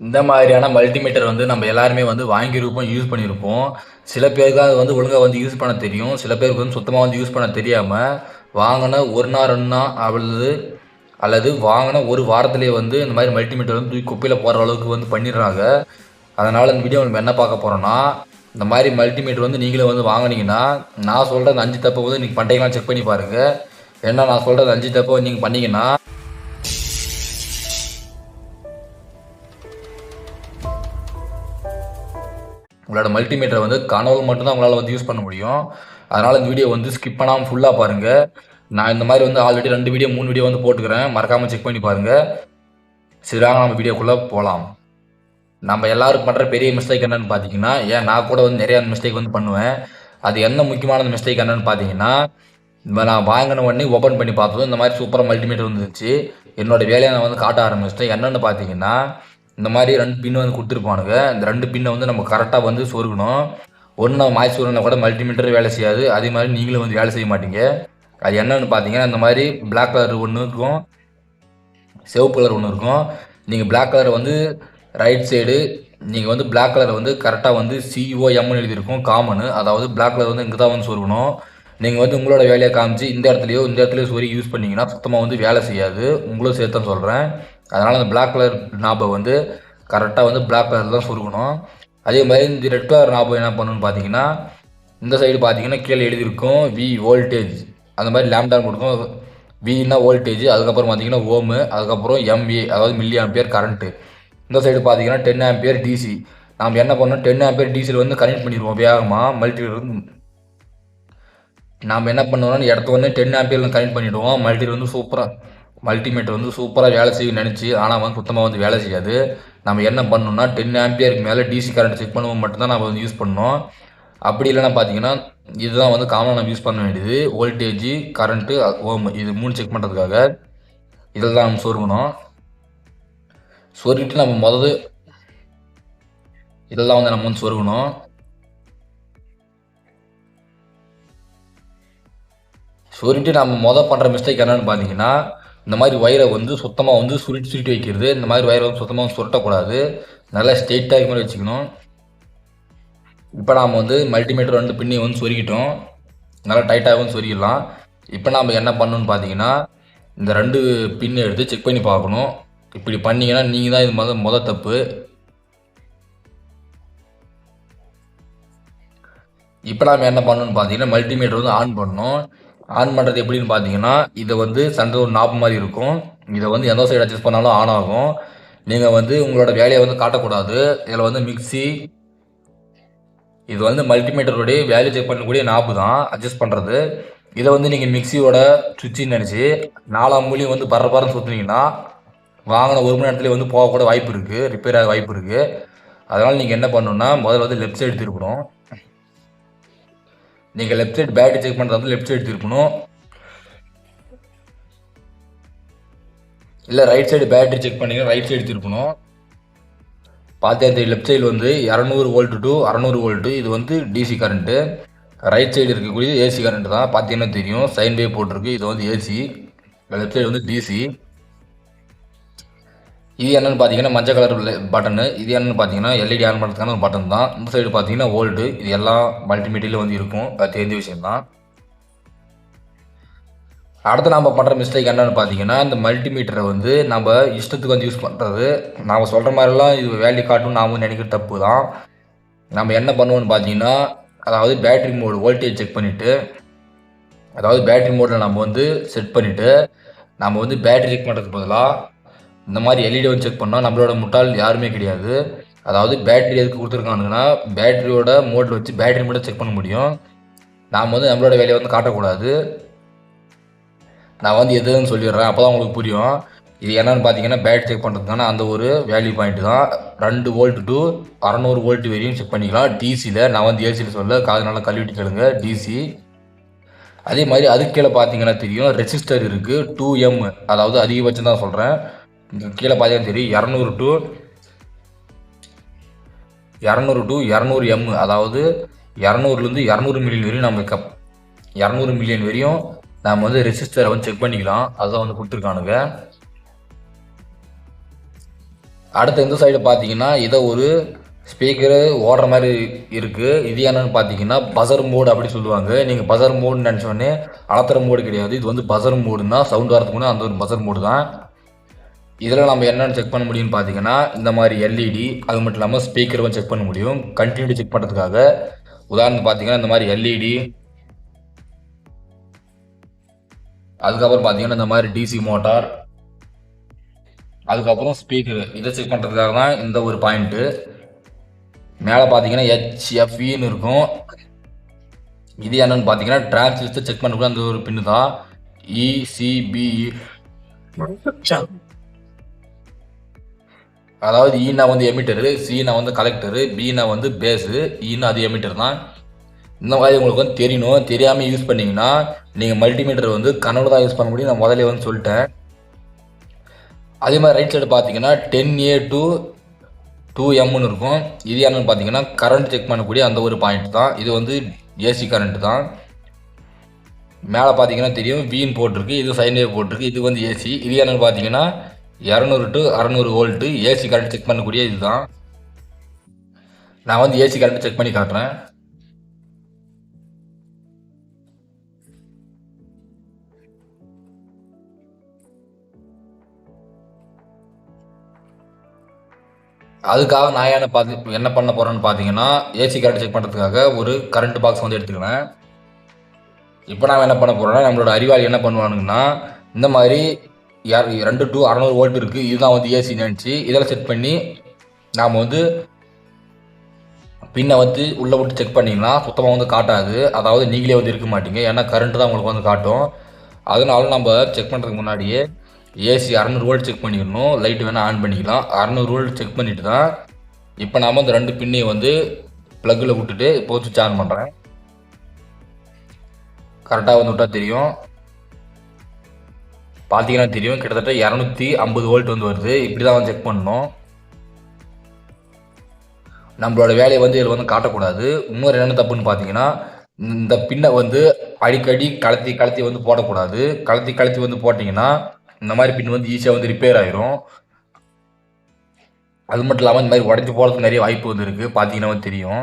இந்த மாதிரியான மல்டிமீட்டர் வந்து நம்ம எல்லாருமே வந்து வாங்கியிருப்போம் யூஸ் பண்ணியிருப்போம். சில பேருக்கு அது வந்து ஒழுங்காக வந்து யூஸ் பண்ண தெரியும். சில பேருக்கு வந்து சுத்தமாக வந்து யூஸ் பண்ண தெரியாமல் வாங்கின ஒரு நாள் ரெண்டு நாள் அல்லது அல்லது வாங்கின ஒரு வாரத்துலேயே வந்து இந்த மாதிரி மல்டிமீட்டர் வந்து தூக்கி குப்பையில் போகிற அளவுக்கு வந்து பண்ணிடுறாங்க. அதனால் இந்த வீடியோ நம்ம என்ன பார்க்க போகிறோன்னா இந்த மாதிரி மல்டிமீட்டர் வந்து நீங்களே வந்து வாங்கினீங்கன்னா நான் சொல்கிற அந்த அஞ்சு தப்பை வந்து நீங்கள் பண்டையெல்லாம் செக் பண்ணி பாருங்கள் ஏன்னா நான் சொல்கிற அஞ்சு தப்பை நீங்கள் பண்ணிங்கன்னா உங்களோட மல்டிமீட்டரை வந்து கனவு மட்டும்தான் உங்களால் வந்து யூஸ் பண்ண முடியும். அதனால் இந்த வீடியோ வந்து ஸ்கிப் பண்ணாமல் ஃபுல்லாக பாருங்கள் நான் இந்த மாதிரி வந்து ஆல்ரெடி ரெண்டு வீடியோ மூணு வீடியோ வந்து போட்டுக்கிறேன். மறக்காமல் செக் பண்ணி பாருங்கள் சரியாக நம்ம வீடியோக்குள்ளே போகலாம் நம்ம எல்லாரும் பண்ணுற பெரிய மிஸ்டேக் என்னன்னு பார்த்தீங்கன்னா ஏன் நான் கூட வந்து நிறையா மிஸ்டேக் வந்து பண்ணுவேன். அது என்ன முக்கியமான மிஸ்டேக் என்னன்னு பார்த்தீங்கன்னா நான் வாங்கின உடனே ஓப்பன் பண்ணி பார்த்ததும் இந்த மாதிரி சூப்பராக மல்டிமீட்டர் வந்துருச்சு. என்னோட வேலையை நான் வந்து காட்ட ஆரம்பிச்சிட்டேன். என்னென்னு பார்த்தீங்கன்னா இந்த மாதிரி ரெண்டு பின்னு வந்து கொடுத்துருப்பானுங்க. இந்த ரெண்டு பின்னை வந்து நம்ம கரெக்டாக வந்து சொருகணும். ஒன்று நம்ம மாய் சொருகினா கூட மல்டிமீட்டர் வேலை செய்யாது. அதே மாதிரி நீங்களும் வந்து வேலை செய்ய மாட்டீங்க. அது என்னன்னு பார்த்தீங்கன்னா இந்த மாதிரி பிளாக் கலர் ஒன்று இருக்கும். சிவப்பு கலர் ஒன்று இருக்கும். நீங்கள் பிளாக் கலர் வந்து ரைட் சைடு நீங்கள் வந்து பிளாக் கலர் வந்து கரெக்டாக வந்து சிஓஎம்னு எழுதியிருக்கும் காமனு அதாவது பிளாக் கலர் வந்து இங்கே தான் வந்து சொருகணும். நீங்கள் வந்து உங்களோட வேலையை காமிச்சு இந்த இடத்துலையோ இந்த இடத்துலையோ சொருகி யூஸ் பண்ணீங்கன்னா சுத்தமாக வந்து வேலை செய்யாது. உங்களும் சேர்த்து தான் சொல்கிறேன் அதனால் அந்த பிளாக் கலர் நாபை வந்து கரெக்டாக வந்து பிளாக் கலர் தான் சுருக்கணும். அதே மாதிரி இந்த ரெட் கலர் நாபம் என்ன பண்ணணும்னு பார்த்தீங்கன்னா இந்த சைடு பார்த்தீங்கன்னா கீழே எழுதியிருக்கும் வி வோல்டேஜ் அந்த மாதிரி லேம்டான் கொடுக்கும். வின்னா வோல்டேஜ் அதுக்கப்புறம் பார்த்தீங்கன்னா ஓமு அதுக்கப்புறம் எம்ஏ அதாவது மில்லி ஆம்பியர் கரண்ட்டு இந்த சைடு பார்த்தீங்கன்னா டென் ஆம்பியர் டிசி நாம் என்ன பண்ணோம் டென் ஆம்பியர் டிசியில் வந்து கனெக்ட் பண்ணிடுவோம் வேகமாக மல்டிமீட்டர் வந்து நாம் என்ன பண்ணுவோம்னா இடத்த வந்து டென் ஆம்பியரில் கனெக்ட் பண்ணிவிடுவோம் மல்டிமீட்டர் வந்து சூப்பராக மல்டிமீட்டர் வந்து சூப்பராக வேலை செய்யும் நினச்சி ஆனால் வந்து சுத்தமாக வந்து வேலை செய்யாது. நம்ம என்ன பண்ணணும்னா டென் ஆம்பியருக்கு மேலே டிசி கரண்ட் செக் பண்ணுவோம் மட்டும்தான் நம்ம வந்து யூஸ் பண்ணோம் அப்படி இல்லைன்னா பார்த்தீங்கன்னா இதுதான் வந்து காமனாக நம்ம யூஸ் பண்ண வேண்டியது. வோல்டேஜ் கரண்ட்டு ஓம் இது மூணு செக் பண்ணுறதுக்காக இதில் தான் நம்ம சொருகணும். சொருகிட்டு நம்ம முதல்ல இதெல்லாம் வந்து நம்ம வந்து சொருகணும். சொருட்டு நம்ம மொதல் பண்ணுற மிஸ்டேக் என்னன்னு பார்த்தீங்கன்னா இந்த மாதிரி வயரை வந்து சுத்தமாக வந்து சுருட்டி சுருட்டி வைக்கிறது. இந்த மாதிரி வயரை வந்து சுத்தமாக சுருட்டக்கூடாது. நல்லா ஸ்ட்ரெயிட்டாக மாதிரி வச்சுக்கணும். இப்போ நாம் வந்து மல்டிமீட்டர் ரெண்டு பின்னி வந்து சொருகிட்டோம். நல்லா டைட்டாக வந்து சொருகிடலாம். இப்போ நாம் என்ன பண்ணணும்னு பார்த்தீங்கன்னா இந்த ரெண்டு பின்னை எடுத்து செக் பண்ணி பார்க்கணும். இப்படி பண்ணீங்கன்னா நீங்கள் தான் இது முத முத தப்பு. இப்போ நாம் என்ன பண்ணணும்னு பார்த்தீங்கன்னா மல்டிமீட்டர் வந்து ஆன் பண்ணணும். ஆன் பண்ணுறது எப்படின்னு பார்த்தீங்கன்னா இதை வந்து சென்டர் ஒரு நாப் மாதிரி இருக்கும். இதை வந்து எந்த சைடு அட்ஜஸ்ட் பண்ணாலும் ஆன் ஆகும். நீங்கள் வந்து உங்களோட வேலையை வந்து காட்டக்கூடாது. இதில் வந்து மிக்சி இது வந்து மல்டிமீட்டருடைய வேல்யூ செக் பண்ணக்கூடிய நாப்பு தான் அட்ஜஸ்ட் பண்ணுறது இதை வந்து நீங்கள் மிக்ஸியோட சுவிட்சின்னு நினச்சி நாலாம் மூலியம் வந்து பர பரம் சுற்றுனீங்கன்னா வாங்கின ஒரு மணி நேரத்துலேயே வந்து போகக்கூட வாய்ப்பு இருக்குது ரிப்பேர் ஆக வாய்ப்பு இருக்குது அதனால் நீங்கள் என்ன பண்ணணும்னா முதல்ல வந்து லெஃப்ட் சைடு திருப்பணும். நீங்கள் லெஃப்ட் சைடு பேட்டரி செக் பண்ணுறது வந்து லெஃப்ட் சைடு திருப்பணும் இல்லை ரைட் சைடு பேட்டரி செக் பண்ணீங்கன்னா ரைட் சைடு திருப்பணும் பார்த்தா லெஃப்ட் சைடு வந்து இரநூறு வோல்ட்டு டு அறநூறு வோல்ட்டு இது வந்து டிசி கரண்ட்டு ரைட் சைடு இருக்கக்கூடிய ஏசி கரண்ட்டு தான். பார்த்தீங்கன்னா தெரியும்? சைன் வே போட்டிருக்கு இது வந்து ஏசி லெஃப்ட் சைடு வந்து டிசி இது என்னென்னு பார்த்தீங்கன்னா மஞ்சள் கலர் பட்டனு இது என்னென்னு பார்த்தீங்கன்னா எல்இடி ஆன் பண்ணுறதுக்கான ஒரு பட்டன் தான். இந்த சைடு பார்த்தீங்கன்னா ஓல்டு இது எல்லாம் மல்டிமீடியிலும் வந்து இருக்கும். அது தெரிஞ்ச விஷயம் தான். அடுத்து நம்ம பண்ணுற மிஸ்டேக் என்னென்னு பார்த்தீங்கன்னா இந்த மல்டிமீட்டரை வந்து நம்ம இஷ்டத்துக்கு வந்து யூஸ் பண்ணுறது நாம் சொல்கிற மாதிரிலாம் இது வேல்யூ காட்டும் நாம் நினைக்கிற தப்பு தான். நம்ம என்ன பண்ணுவோம்னு பார்த்தீங்கன்னா அதாவது பேட்ரி மோடு வோல்டேஜ் செக் பண்ணிவிட்டு அதாவது பேட்ரி மோடில் நம்ம வந்து செட் பண்ணிவிட்டு நம்ம வந்து பேட்ரி செக் பண்ணுறதுக்கு பதிலாக இந்த மாதிரி எல்இடி வந்து செக் பண்ணால் நம்மளோட முட்டாள் யாருமே கிடையாது. அதாவது பேட்டரி எதுக்கு கொடுத்துருக்கானுங்கன்னா பேட்டரியோட மோட்டில் வச்சு பேட்டரி மட்டும் செக் பண்ண முடியும். நாம் வந்து நம்மளோட வேலையை வந்து காட்டக்கூடாது. நான் வந்து எதுன்னு சொல்லிடுறேன். அப்போ தான் உங்களுக்கு புரியும். இது என்னன்னு பார்த்தீங்கன்னா பேட்ரி செக் பண்ணுறதுக்கான அந்த ஒரு வேல்யூ பாயிண்ட் தான். ரெண்டு வோல்ட் டு அறநூறு வோல்ட் வரையும் செக் பண்ணிக்கலாம். டிசியில் நான் வந்து ஏசியில் சொல்ல காது நல்லா கழுவிட்டு கேளுங்க. டிசி அதே மாதிரி அதுக்கு கீழே பார்த்தீங்கன்னா தெரியும். ரெசிஸ்டர் இருக்குது டூ எம் அதாவது அதிகபட்சம் தான் சொல்கிறேன் இந்த கீழே பார்த்தீங்கன்னா தெரியும் இரநூறு டு இரநூறு டு இரநூறு எம் அதாவது இரநூறுலேருந்து இரநூறு மில்லியன் வரையும் நம்ம கப் இரநூறு மில்லியன் வரையும் நாம் வந்து ரெசிஸ்டரை வந்து செக் பண்ணிக்கலாம். அதுதான் வந்து கொடுத்துருக்கானுங்க. அடுத்து இந்த சைடு பார்த்தீங்கன்னா இதை ஒரு ஸ்பீக்கரு ஓடுற மாதிரி இருக்குது இது என்னன்னு பார்த்தீங்கன்னா பசர் மோடு அப்படி சொல்லுவாங்க. நீங்கள் பசர் மோடுன்னு நினச்சோடனே அளத்துற மோடு கிடையாது. இது வந்து பசர் மோடுன்னா சவுண்ட் வரதுக்கு அந்த ஒரு பசர் மோடு தான். இதில் நம்ம என்னென்னு செக் பண்ண முடியும்னு பார்த்தீங்கன்னா இந்த மாதிரி எல்இடி அது மட்டும் இல்லாமல் ஸ்பீக்கரும் செக் பண்ண முடியும். கண்டினியூட்டி செக் பண்ணுறதுக்காக உதாரணத்துக்கு பார்த்தீங்கன்னா இந்த மாதிரி எல்இடி அதுக்கப்புறம் பார்த்தீங்கன்னா இந்த மாதிரி டிசி மோட்டார் அதுக்கப்புறம் ஸ்பீக்கர் இதை செக் பண்ணுறதுக்காக தான் இந்த ஒரு பாயிண்ட்டு மேலே பார்த்தீங்கன்னா ஹெச்எஃப்இன்னு இருக்கும். இது என்னன்னு பார்த்தீங்கன்னா டிரான்சிஸ்டர் செக் பண்ணக்கூடிய அந்த ஒரு பின்னு தான். இசிபிஇ அதாவது e ஈனா வந்து எமிட்டரு சீனா வந்து கலெக்டரு பீனா வந்து பேஸு ஈனா e அது எமிட்டர் தான். இந்த மாதிரி உங்களுக்கு வந்து தெரியணும். தெரியாமல் யூஸ் பண்ணிங்கன்னா நீங்கள் மல்டிமீட்டர் வந்து கனவு தான் யூஸ் பண்ண முடியும். நான் முதல்ல வந்து சொல்லிட்டேன். அதே மாதிரி ரைட் சைடு பார்த்தீங்கன்னா டென் ஏ டு டூ எம்னு இருக்கும். இது என்னன்னு பார்த்தீங்கன்னா கரண்ட் செக் பண்ணக்கூடிய அந்த ஒரு பாயிண்ட் தான். இது வந்து ஏசி கரண்ட் தான். மேலே பார்த்தீங்கன்னா தெரியும். வீன் போட்டிருக்கு. இது சைன் வேவ் போட்டிருக்கு. இது வந்து ஏசி இது என்னென்னு பார்த்தீங்கன்னா இரநூறு டு அறநூறு வோல்ட்டு ஏசி கரண்ட் செக் பண்ணக்கூடிய இதுதான். நான் வந்து ஏசி கரண்ட் செக் பண்ணி காட்டுறேன். அதுக்காக நான் என்ன பார்த்து என்ன பண்ண போகிறேன்னு பார்த்தீங்கன்னா ஏசி கரண்ட் செக் பண்ணுறதுக்காக ஒரு கரண்ட் பாக்ஸ் வந்து எடுத்துக்கிறேன். இப்போ நான் என்ன பண்ண போகிறேன்னா நம்மளோட அறிவாளி என்ன பண்ணுவானுங்கன்னா இந்த மாதிரி யார் ரெண்டு டு அறநூறு வோல்ட் இருக்குது இதுதான் வந்து ஏசி நினச்சி இதெல்லாம் செட் பண்ணி நாம் வந்து பின்னை வந்து உள்ளே விட்டு செக் பண்ணிங்கன்னா சுத்தமாக வந்து காட்டாது. அதாவது நீங்களே வந்து இருக்க மாட்டீங்க. ஏன்னா கரண்ட் தான் உங்களுக்கு வந்து காட்டும். அதனால நம்ம செக் பண்ணுறதுக்கு முன்னாடியே ஏசி அறநூறு வோல்ட் செக் பண்ணிக்கணும் லைட் வேணால் ஆன் பண்ணிக்கலாம். அறநூறு வோல்ட் செக் பண்ணிட்டு தான் இப்போ நாம் இந்த ரெண்டு பின்னையும் வந்து ப்ளக்கில் விட்டுட்டு போச்சு சார்ஜ் ஆன் பண்ணுறேன் கரெக்டாக வந்து விட்டால் தெரியும். பார்த்தீங்கன்னா தெரியும். கிட்டத்தட்ட இரநூத்தி ஐம்பது வோல்ட் வந்து வருது. இப்படி தான் வந்து செக் பண்ணணும். நம்மளோட வேலையை வந்து இதில் வந்து காட்டக்கூடாது. இன்னொரு என்ன தப்புன்னு பார்த்தீங்கன்னா இந்த பின்னை வந்து அடிக்கடி கலத்தி கலத்தி வந்து போடக்கூடாது. கலத்தி கலத்தி வந்து போட்டிங்கன்னா இந்த மாதிரி பின் வந்து ஈஸியாக வந்து ரிப்பேர் ஆயிரும். அது மட்டும் இல்லாமல் இந்த மாதிரி உடஞ்சி போகிறதுக்கு நிறைய வாய்ப்பு வந்து இருக்குது பார்த்தீங்கன்னா வந்து தெரியும்.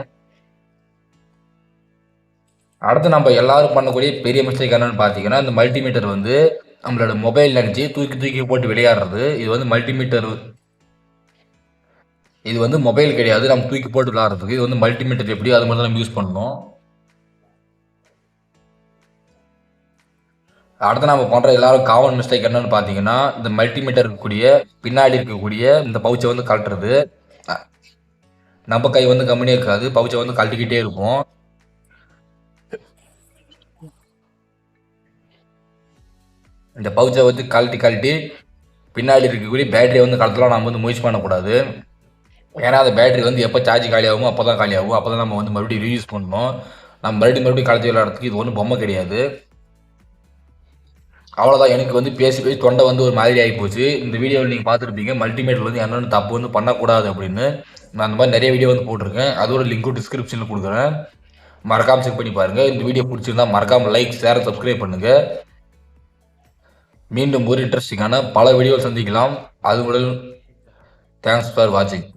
அடுத்து நம்ம எல்லாரும் பண்ணக்கூடிய பெரிய மிஸ்டேக் என்னன்னு பார்த்தீங்கன்னா இந்த மல்டிமீட்டர் வந்து நம்மளோட மொபைல் நினச்சி தூக்கி தூக்கி போட்டு விளையாடுறது. இது வந்து மல்டிமீட்டர் இது வந்து மொபைல் கிடையாது. நம்ம தூக்கி போட்டு விளையாடுறதுக்கு. இது வந்து மல்டிமீட்டர் எப்படி அது மட்டும் நம்ம யூஸ் பண்ணணும். அடுத்து நம்ம பண்ணுற எல்லாரும் காமன் மிஸ்டேக் என்னன்னு பார்த்தீங்கன்னா இந்த மல்டிமீட்டர் இருக்கக்கூடிய பின்னாடி இருக்கக்கூடிய இந்த பவுச்சை வந்து கழட்டுறது. நம்ம கை வந்து கம்மியாக இருக்காது. பவுச்சை வந்து கழட்டிக்கிட்டே இருப்போம். இந்த பவுச்சை வந்து கழட்டி கழட்டி பின்னாடி இருக்கக்கூடிய பேட்டரியை வந்து கழுத்தலாம் நம்ம வந்து முயற்சி பண்ணக்கூடாது. ஏன்னா அந்த பேட்டரி வந்து எப்போ சார்ஜ் காலியாகும் அப்போ தான் காலியாகும். அப்போ தான் நம்ம வந்து மறுபடியும் ரீயூஸ் பண்ணணும். நம்ம மறுபடியும் மறுபடியும் கழட்டி விளையாடுறதுக்கு இது ஒன்றும் பொம்மை கிடையாது. அவ்வளோதான் எனக்கு வந்து பேசி பேசி தொண்டை வந்து ஒரு மாதிரி ஆகி போச்சு இந்த வீடியோவில் நீங்கள் பார்த்துருப்பீங்க. மல்டிமீட்டர் வந்து என்னென்ன தப்பு வந்து பண்ணக்கூடாது அப்படின்னு. நான் அந்த மாதிரி நிறைய வீடியோ வந்து போட்டிருக்கேன். அதோட லிங்க்கும் டிஸ்கிரிப்ஷனில் கொடுக்குறேன். மறக்காமல் செக் பண்ணி பாருங்கள் இந்த வீடியோ பிடிச்சிருந்தா மறக்காமல் லைக் ஷேர் சப்ஸ்கிரைப் பண்ணுங்கள் மீண்டும் ஒரு இன்ட்ரெஸ்டிங்கான பல வீடியோ சந்திக்கலாம். அதுவுடன் தேங்க்ஸ் ஃபார் வாட்சிங்